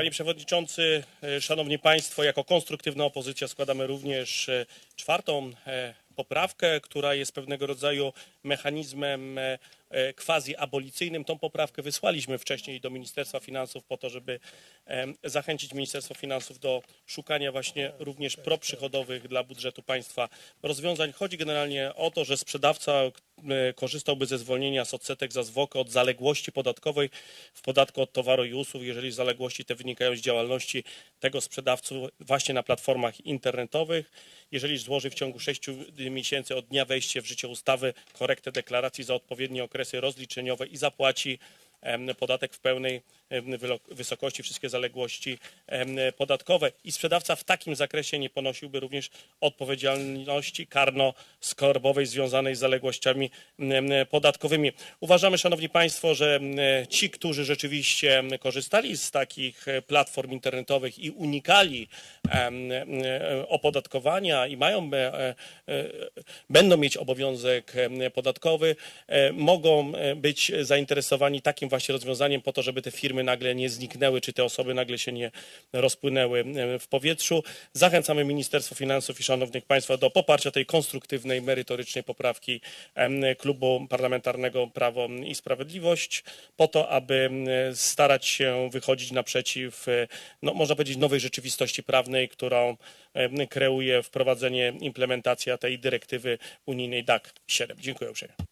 Panie Przewodniczący, e, Szanowni Państwo, jako konstruktywna opozycja składamy również e, czwartą e, poprawkę, która jest pewnego rodzaju mechanizmem quasi-abolicyjnym. Tą poprawkę wysłaliśmy wcześniej do Ministerstwa Finansów po to, żeby zachęcić Ministerstwo Finansów do szukania właśnie również proprzychodowych dla budżetu państwa rozwiązań. Chodzi generalnie o to, że sprzedawca korzystałby ze zwolnienia z odsetek za zwłokę od zaległości podatkowej w podatku od towaru i usług, jeżeli zaległości te wynikają z działalności tego sprzedawcy właśnie na platformach internetowych. Jeżeli złoży w ciągu 6 miesięcy od dnia wejścia w życie ustawy korektę deklaracji za odpowiednie okresy rozliczeniowe i zapłaci podatek w pełnej wysokości, wszystkie zaległości podatkowe. I sprzedawca w takim zakresie nie ponosiłby również odpowiedzialności karno-skarbowej związanej z zaległościami podatkowymi. Uważamy, Szanowni Państwo, że ci, którzy rzeczywiście korzystali z takich e, platform internetowych i unikali em, opodatkowania i mają, e, e, będą mieć obowiązek podatkowy, e, mogą e, być zainteresowani takim właśnie rozwiązaniem po to, żeby te firmy nagle nie zniknęły, czy te osoby nagle się nie rozpłynęły w powietrzu. Zachęcamy Ministerstwo Finansów i Szanownych Państwa do poparcia tej konstruktywnej, merytorycznej poprawki Klubu Parlamentarnego Prawo i Sprawiedliwość po to, aby starać się wychodzić naprzeciw, no, można powiedzieć, nowej rzeczywistości prawnej, którą kreuje wprowadzenie, implementacja tej dyrektywy unijnej DAC 7. Dziękuję uprzejmie.